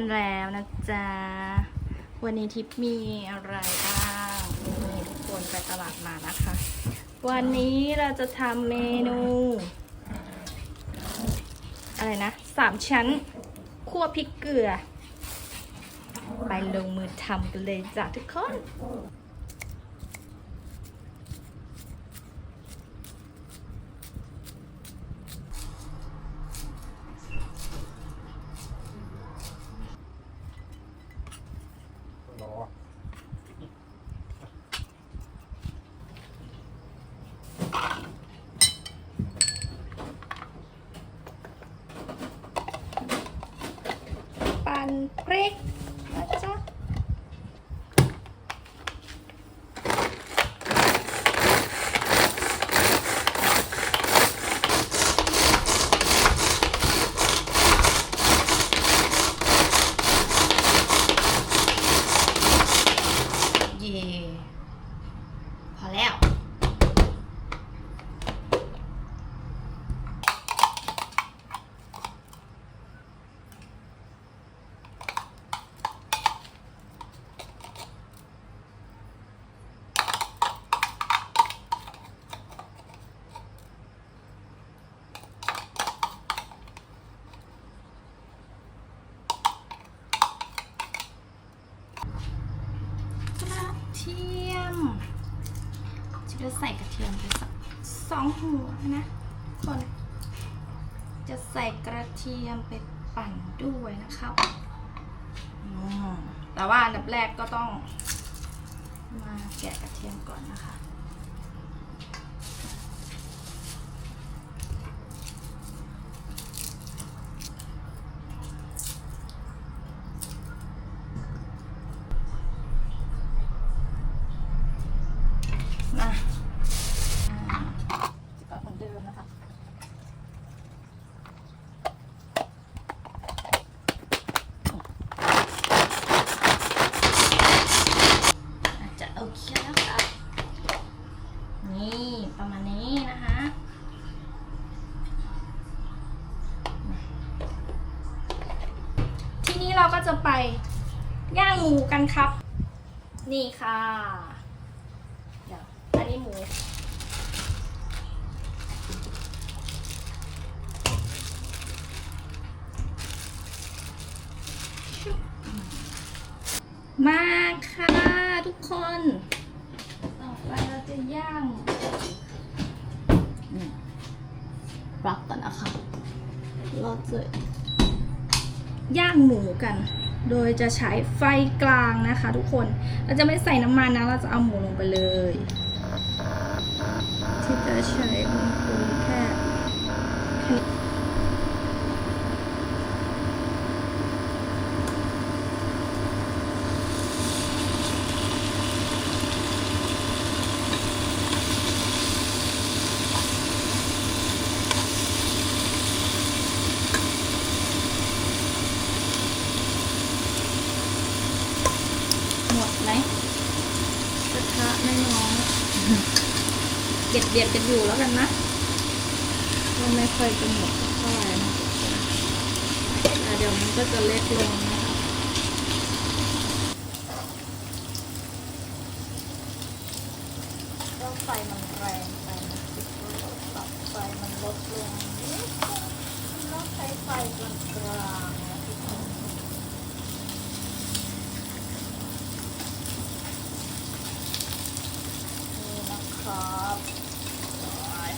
มาถึงบ้านแล้วนะจ๊ะ วันนี้ทิปมีอะไรบ้างนี่ทุกคนไปตลาดมานะคะ วันนี้เราจะทำเมนู อะไรนะสามชั้นคั่วพริกเกลือ ไปลงมือทำกันเลยจ้ะทุกคน รอ ปั่นพริกนะจ๊ะ เย่พอแล้ว กระ เทียมจะใส่กระเทียมไปสักสองหัวนะคนจะใส่กระเทียมไปปั่นด้วยนะครับแต่ว่าอันดับแรกก็ต้องมาแกะกระเทียมก่อนนะคะ มาอ่าก็เหมือนเดิมนะคะ อาจจะโอเคแล้วค่ะ นี่ประมาณนี้นะคะ ทีนี้เราก็จะไปย่างหมูกันครับ นี่ค่ะ เดี๋ยวอันนี้หมู มาค่ะ ทุกคน ต่อไปเราจะย่างนี่ปลักก่อนนะคะ เราจะย่างหมูกัน โดยจะใช้ไฟกลางนะคะ ทุกคน เราจะไม่ใส่น้ำมันนะ เราจะเอาหมูลงไปเลย ที่จะใช้อุณหภูมิแค่แค่นี้หมดไหมกระทะน้อยๆ เบียดเบียดกันอยู่แล้วกันนะก็ไม่ค่อยจะหมดเท่าไหร่นะแต่เดี๋ยวมันก็จะเล็กลงนะคะก็ไฟมันแรงไปนะปรับไฟมันลดลงนิดนึงแล้วใช้ไฟกลางๆนะทุกคน นี่นะครับโอ้ย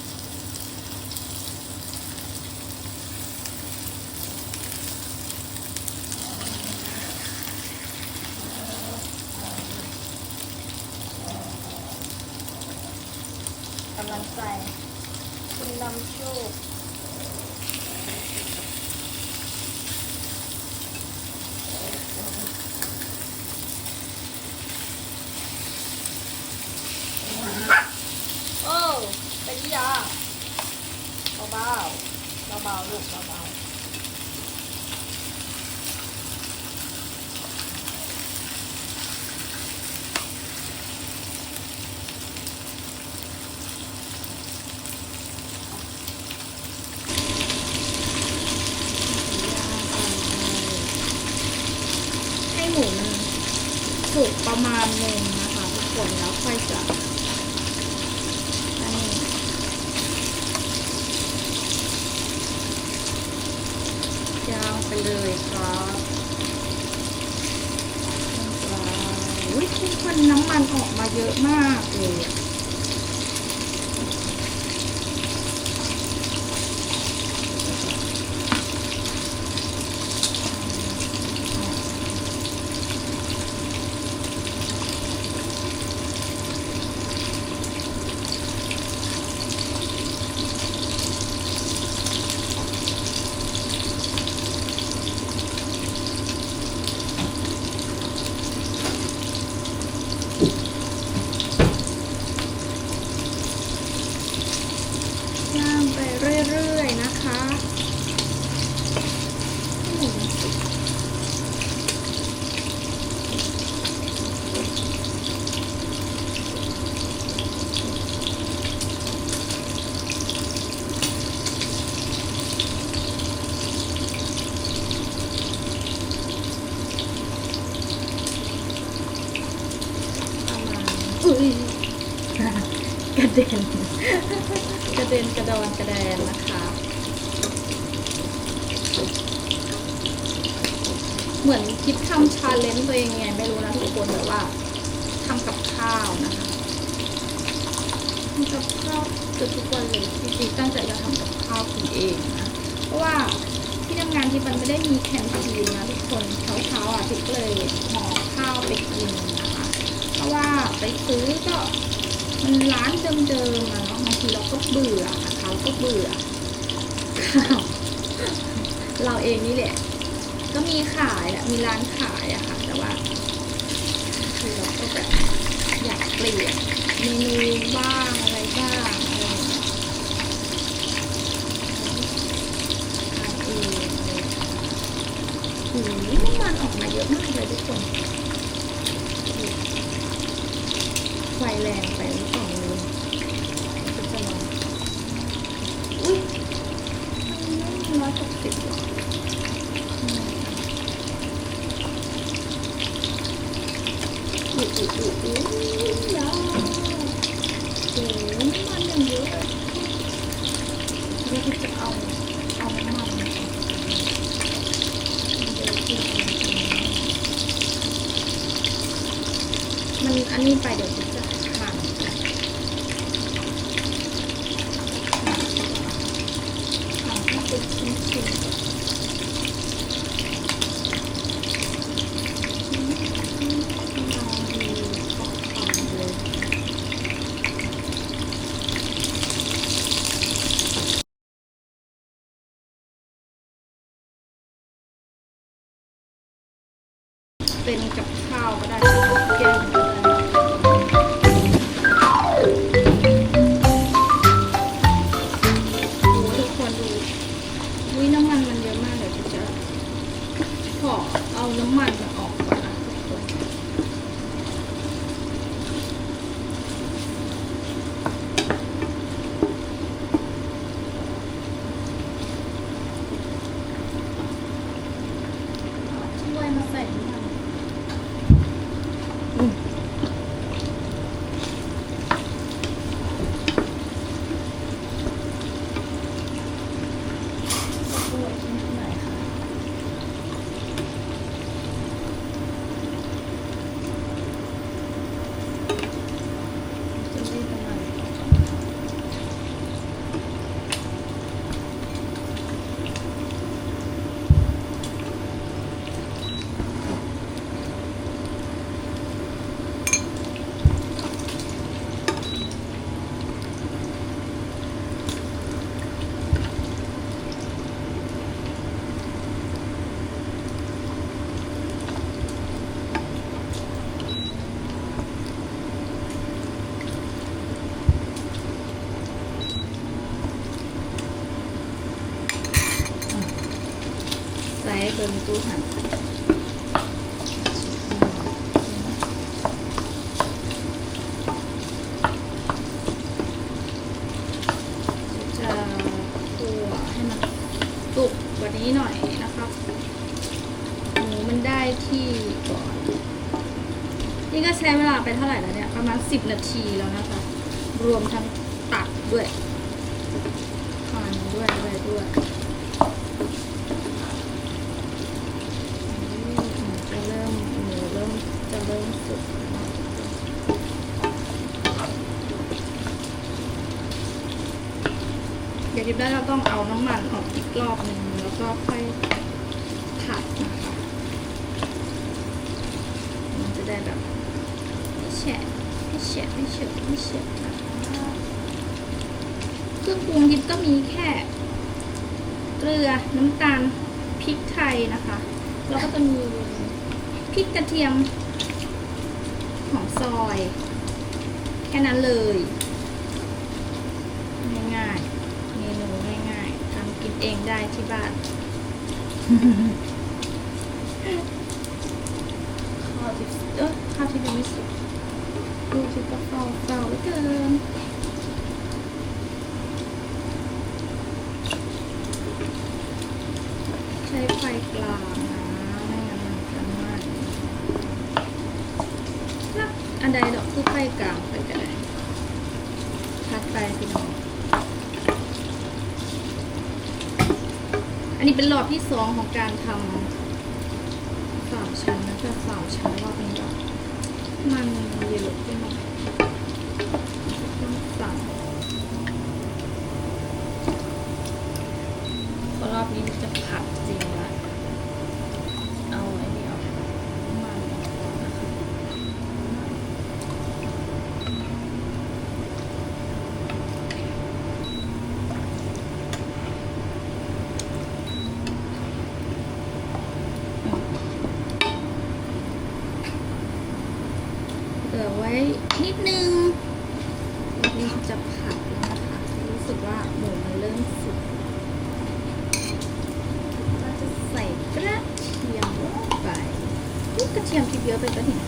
กำ ลังใจ คุณนำโชคโอ้เป็นยาเบาๆเบาๆลูกเบา หมูมันสุกประมาณหนึ่งนะคะทุกคนแล้วค่อยจะอันนี้ย่าง ไปเลยครับว้าวอุ้ยทุกคนน้ำมันออกมาเยอะมากเลยางไปเรื่อยๆนะคะหมูสุกประมาณอุ้ย กระเด็น กระเด็นกระดอนกระแดนนะคะ เหมือนคิดทำชาเลนจ์ตัวเองไงไม่รู้นะทุกคนแต่ว่าทำกับข้าวนะคะทำกับข้าวเกือบทุกวันเลยจริงๆตั้งใจจะทำกับข้าวกินเองนะเพราะว่าที่ทำงานที่มันไม่ได้มีแคนทีนนะทุกคนเช้าๆอะทิพก็เลยห่อข้าวไปกินนะคะ เพราะว่าไปซื้อก็ มันร้านเดิมๆอะเนาะบางทีเราก็เบื่อนะคะเราก็เบื่อเราเองนี่แหละ ก็มีขายอะมีร้านขายอะค่ะ แต่ว่าคือเราก็แบบอยากเปลี่ยนเมนูบ้างอะไรบ้างอะไรเงี้ยทานเองมันออกมาเยอะมากเลยทุกคนไฟแรงไปหรือเปล่าไม่รู้จะจะลองอุ้ยร้อยหกสิบหรออุ้ยอุ้ยอุ้ยอุ้ยยาวโอ้โหน้ำมันอย่างเยอะเลยเราจะเอาเอาน้ำมันมาก่อนมั อันนี้ไปเดี๋ยวจะจะหั่นหั่นให้เป็นชิ้นๆก่อนลองดูขอทำเลย เป็นกับข้าวก็ได้แกงก็ได้ โอ้ทุกคนดูวิน้ำมันมันเยอะมากเลยพี่เจ้าขอเอาน้ำมันมันออกก่อนนะทุกคนเอาถ้วยมาใส่น้ำมันอืมถ้วยที่ไหนคะจะรีบประมาณ ใส่เบนตู้หันจะคั่วให้มันสุกกว่านี้หน่อยนะครับ หมูมันได้ที่ก่อน นี่ก็ใช้เวลาไปเท่าไหร่แล้วเนี่ย ประมาณ 10 นาทีแล้วนะคะ รวมทั้งตัดด้วยหั่นด้วยด้วยด้วยอืมจะเริ่มหมูเริ่ม จะเริ่มสุกเดี๋ยวทิพย์ได้เราต้องเอาน้ำมันออกอีกรอบหนึ่งแล้วก็ค่อยผัดนะคะ มันจะได้แบบไม่แฉะไม่แฉะไม่เฉะไม่เฉะนะคะเครื่องปรุงยิบก็มีแค่เกลือน้ำตาลพริกไทยนะคะ แล้วก็จะมี พริกกระเทียมหอมซอย แค่นั้นเลย ง่ายๆเมนูง่ายๆทำกินเองได้ที่บ้านข้าวที่เออข้าวที่ยังไม่สุกดูสิก็เฝ้าเฝ้าเหลือเกินใช้ไฟกลางนะไม่งั้นมันจะไหม้แล้วอันใดด อกคือไฟกลางไปกันเลยพัดไปพี่น้อง อันนี้เป็นรอบที่สองของการทำสามชั้นนะแต่สามชั้นรอบนี้แบบมันเยอะไปหน่อยต้องสั่งเพราะรอบนี้มันจะผัดจริงละเอาไอ้นี่ออกมันออกก่อนนะคะเหลือไว้ นิดนึงรอบนี้จะผัดแล้วนะคะรู้สึกว่าหมูมันเริ่มสุก ก็จะใส่กระเทียมลงไปอุ๊ยกระเทียมคิดเยอะไปก็เห็น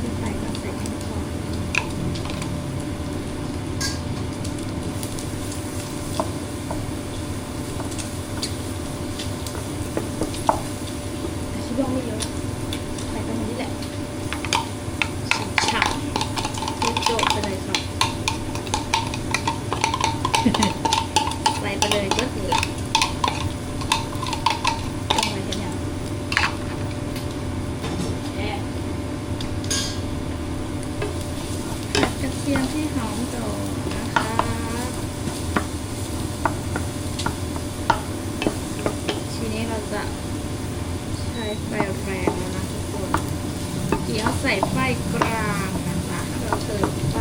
ขึ้นไปก็ใส่แค่พอแต่คิดว่าไม่เยอะ ใส่ตรงนี้แหละฉ่ำๆทุกโจบไปเลยครับ ใส่ไปเลยก็คือละต้องอะไรกันเนี่ยแอะผัดกระเทียมให้หอมก่อนนะคะทีนี้เราจะใช้ ไฟแรงแล้วนะทุกคนเดี๋ยวใส่ไฟกลางนะคะเราเติมไฟ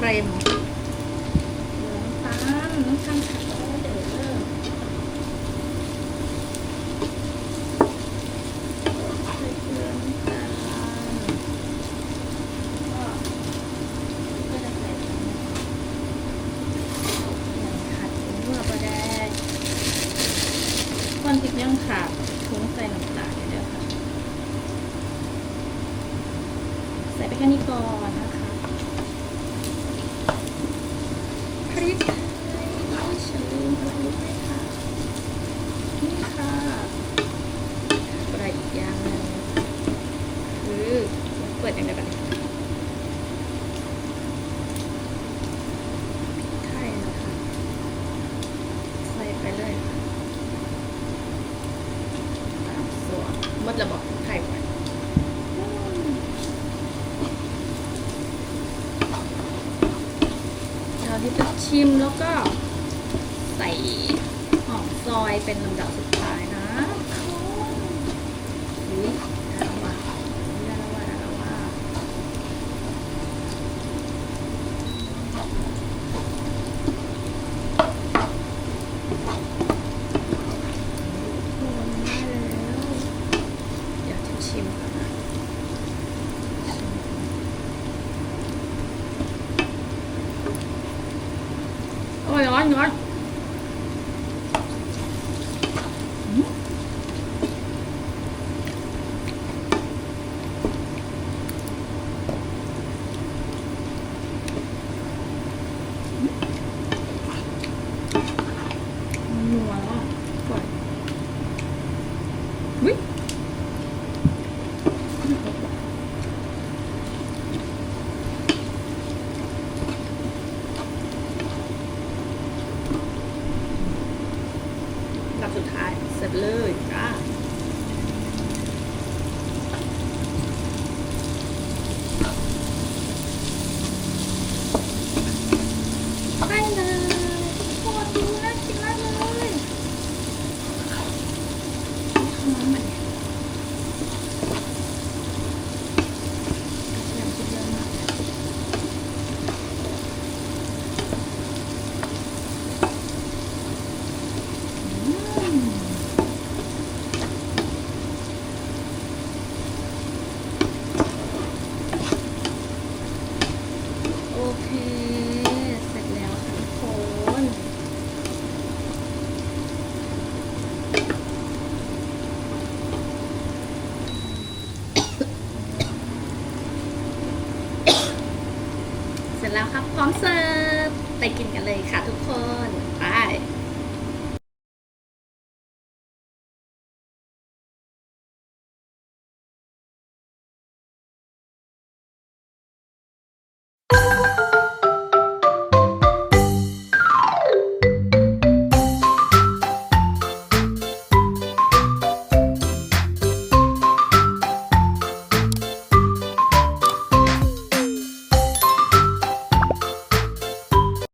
เครมน้ำตาลน้ำตาล ร็จแล้วครับ พร้อมเสิร์ฟไปกินกันเลยค่ะทุกคน